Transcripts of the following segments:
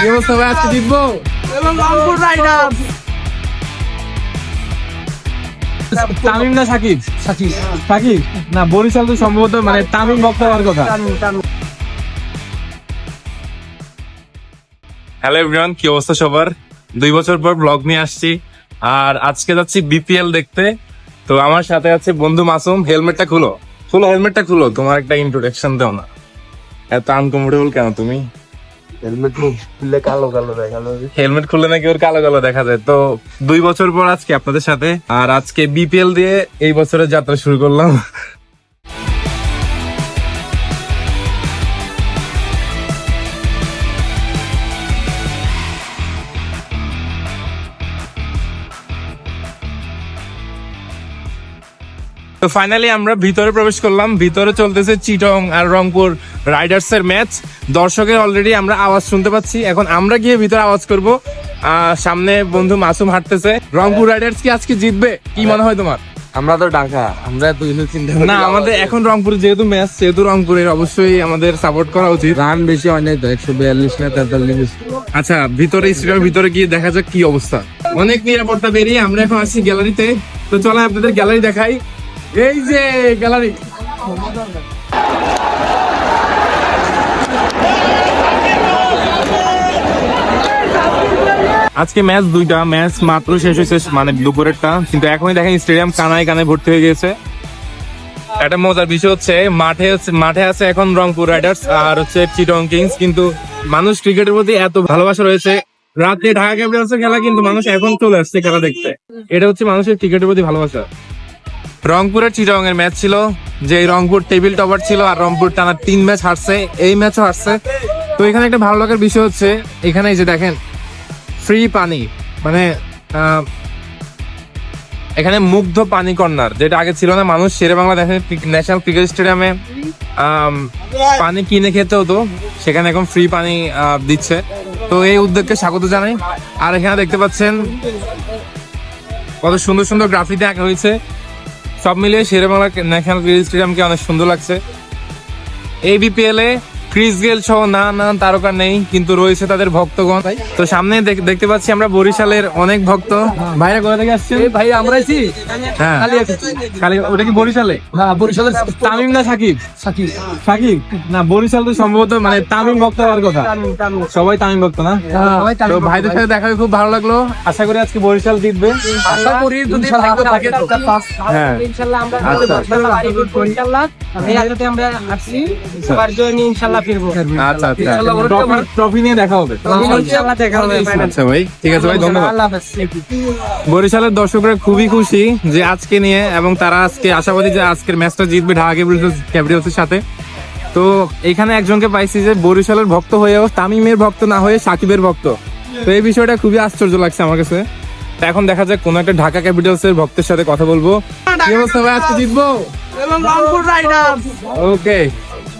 কি অবস্থা ভাই? আজকে জিতবো? এবং রংপুর রাইডার্স তামিম না সাকিব? সাকিব। সাকিব? না বরিশাল তো সম্ভবত মানে তামিম ভক্ত হওয়ার কথা। হ্যালো এভরিওয়ান কি অবস্থা সবার? দুই বছর পর ব্লগ নিয়ে আসছি। আর আজকে যাচ্ছি বিপিএল দেখতে। তো আমার সাথে আছে বন্ধু মাসুম হেলমেটটা খুলো। খুলো হেলমেটটা খুলো। তোমার একটা ইন্ট্রোডাকশন দাও না। এত আনকমফোর্টেবল কেন তুমি? হেলমেট খুললে নাকি ওর কালো কালো দেখা যায়। তো দুই বছর পর আজকে আপনাদের সাথে, আর আজকে বিপিএল দিয়ে এই বছরের যাত্রা শুরু করলাম। তো ফাইনালি আমরা ভিতরে প্রবেশ করলাম। ভিতরে চলতেছে চিটং আর রংপুর। রাইডার্স এর ম্যাচ। দর্শকের অলরেডি আমরা আওয়াজ শুনতে পাচ্ছি। এখন আমরা গিয়ে ভিতরে আওয়াজ করব। সামনে বন্ধু মাসুম হাঁটতেছে। রংপুর রাইডার্স কি আজকে জিতবে? কি মনে হয় তোমার? আমরা তো ঢাকা। আমরা কিছু চিন্তা না আমাদের এখন রংপুর যেহেতু ম্যাচ সেহেতু রংপুরের অবশ্যই আমাদের সাপোর্ট করা উচিত। রান বেশি হয় নাই তো একশো বিয়াল্লিশ না তেতাল্লিশ আচ্ছা ভিতরে স্টেডিয়ামের ভিতরে গিয়ে দেখা যাক কি অবস্থা। অনেক নিরাপত্তা বেরিয়ে আমরা এখন আসছি গ্যালারিতে। তো চলো আপনাদের গ্যালারি দেখাই। এই যে গ্যালারি। আজকে ম্যাচ দুইটা ম্যাচ মাত্র শেষ হয়েছে মানে দুপুরেরটা। কিন্তু এখনই দেখেন স্টেডিয়াম কানায় কানায় ভর্তি হয়ে গেছে একটা মজার বিষয় হচ্ছে, মাঠে মাঠে আছে এখন রংপুর রাইডার্স আর হচ্ছে চিটং কিংস কিন্তু মানুষ ক্রিকেটের প্রতি এত ভালোবাসা রয়েছে। রাতে ঢাকা ক্যাপিটালসের খেলা, কিন্তু মানুষ এখন চলে আসছে খেলা দেখতে। এটা হচ্ছে মানুষের ক্রিকেটের প্রতি ভালোবাসা। রংপুরের চিটং এর ম্যাচ ছিল যে রংপুর টেবিল টপার ছিল আর রংপুর টানা তিন ম্যাচ হারছে, এই ম্যাচও হারছে। তো এখানে একটা ভালো লাগার বিষয় হচ্ছে, এখানে যে দেখেন ফ্রি পানি মানে এখানে মুগ্ধ পানি কর্নার, যেটা আগে ছিল না, মানুষ শেরে বাংলা দেখেন ন্যাশনাল ক্রিকেট স্টেডিয়ামে পানি কিনে খেতে হতো সেখানে এখন ফ্রি পানি দিচ্ছে। তো এই উদ্যোগকে স্বাগত জানাই। আর এখানে দেখতে পাচ্ছেন, কত সুন্দর সুন্দর গ্রাফিতে আঁকা হয়েছে। সব মিলিয়ে শেরে বাংলা ন্যাশনাল ক্রিকেট স্টেডিয়ামকে অনেক সুন্দর লাগছে। এই এ ক্রিস গেল সহ না না তারকা নেই কিন্তু রয়েছে তাদের ভক্তগণ। তো সামনে দেখতে পাচ্ছি আমরা বরিশালের অনেক ভক্ত। ভাইরা কোথা থেকে আসছেন? ভাই আমরা আছি। হ্যাঁ। কালি ওটা কি বরিশালে? হ্যাঁ বরিশালের তামিম না সাকিব? সাকিব। সাকিব? না বরিশাল তো সম্ভবত মানে তামিম ভক্ত হওয়ার কথা। সবাই তামিম ভক্ত না? তো ভাইদের সাথে দেখা খুব ভালো লাগল। আশা করি আজকে বরিশাল জিতবে। আশা করি যদি থাকে হ্যাঁ। ইনশাল্লাহ আমরা আচ্ছা। আমরা আসছি। সবার জন্য ইনশাল্লাহ আচ্ছা আচ্ছা। ট্রফি ট্রফি নিয়ে দেখা হবে। দেখা হবে আচ্ছা ভাই ঠিক আছে ভাই ধন্যবাদ। বরিশালের দর্শকরা খুবই খুশি যে আজকে নিয়ে এবং তারা আজকে আশাবাদী যে আজকের ম্যাচটা জিতবে ঢাকা ক্যাপিটালস ক্যাপিটালসের সাথে। তো এখানে একজনকে পাইছি যে বরিশালের ভক্ত হয়েও তামিমের ভক্ত না হয়ে সাকিবের ভক্ত। তো এই বিষয়টা খুবই আশ্চর্য লাগছে আমার কাছে। তো এখন দেখা যাক কোন একটা ঢাকা ক্যাপিটালস এর ভক্তের সাথে কথা বলব। কি অবস্থা ভাই আজকে জিতবো? ওকে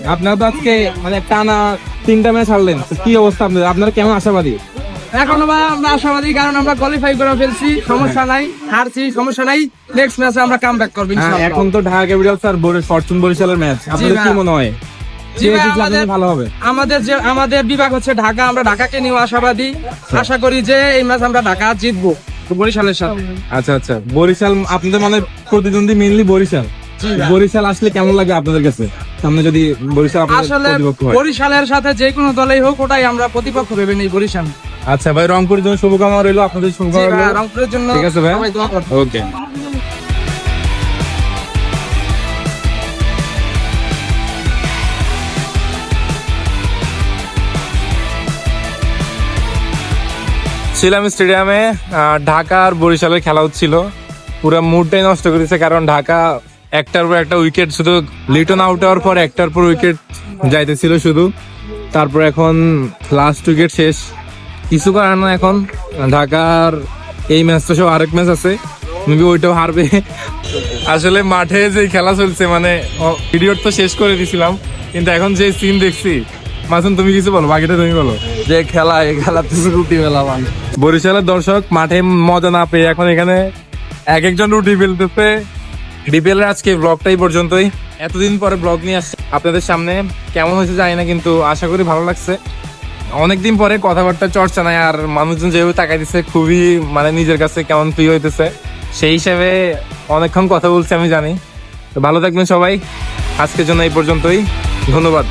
আপনারা তো আজকে মানে টানা তিনটা ম্যাচ হারলেন কি অবস্থা আপনাদের? আপনারা কেমন আশাবাদী? এখনও আমরা আশাবাদী কারণ আমরা কোয়ালিফাই করে ফেলছি সমস্যা নাই হারছি সমস্যা নাই। নেক্সট ম্যাচে আমরা কাম ব্যাক করব হ্যাঁ, এখন তো ঢাকা ক্যাপিটালস আর বরি- ফরচুন বরিশালের ম্যাচ আপনাদের কি মনে হয়? আমাদের- যে আমাদের বিভাগ হচ্ছে ঢাকা আমরা ঢাকাকে নিয়ে আশাবাদী। আশা করি যে এই ম্যাচ আমরা ঢাকা জিতবো বরিশালের সাথে। আচ্ছা আচ্ছা। বরিশাল আপনাদের মানে প্রতিদ্বন্দ্বী মেইনলি বরিশাল? বরিশাল আসলে কেমন লাগে আপনাদের কাছে? সামনে যদি বরিশাল আসলে বরিশালের সাথে যে কোনো দলেই হোক ওটাই আমরা প্রতিপক্ষ ভেবে নেই বরিশাল। আচ্ছা ভাই রংপুরের জন্য শুভকামনা রইল আপনাদের শুভকামনা রংপুরের জন্য ঠিক আছে ভাই। ওকে। ছিলাম স্টেডিয়ামে ঢাকা আর বরিশালের খেলা হচ্ছিল। পুরো মুডটাই নষ্ট করে দিয়েছে কারণ ঢাকা একটার পর একটা উইকেট শুধু লিটন আউট হওয়ার পর একটার পর উইকেট যাইতেছিল শুধু। তারপর এখন লাস্ট উইকেট শেষ। কিছু করার না এখন। ঢাকার এই ম্যাচটা সব আরেক ম্যাচ আছে। মেবি ওইটাও হারবে। আসলে মাঠে যে খেলা চলছে মানে পিরিয়ড তো শেষ করে দিছিলাম। কিন্তু এখন যে সিন দেখছি মাসুম তুমি কিছু বলো? বাকিটা তুমি বলো। যে খেলা এই খেলা তুমি রুটি মেলা মানে বরিশালের দর্শক মাঠে মজা না পেয়ে এখন এখানে এক একজন রুটি ফেলতেছে। ডিপিএল এর আজকে ব্লগটাই পর্যন্তই। এতদিন পরে ব্লগ নিয়ে আসছে। আপনাদের সামনে কেমন হয়েছে জানি না, কিন্তু আশা করি ভালো লাগছে। অনেকদিন পরে কথাবার্তা, চর্চা নাই, আর মানুষজন যেভাবে তাকাই দিচ্ছে খুবই মানে নিজের কাছে কেমন ফ্রি হইতেছে। সেই হিসাবে অনেকক্ষণ কথা বলছি আমি জানি। তো ভালো থাকবেন সবাই। আজকের জন্য এই পর্যন্তই। ধন্যবাদ।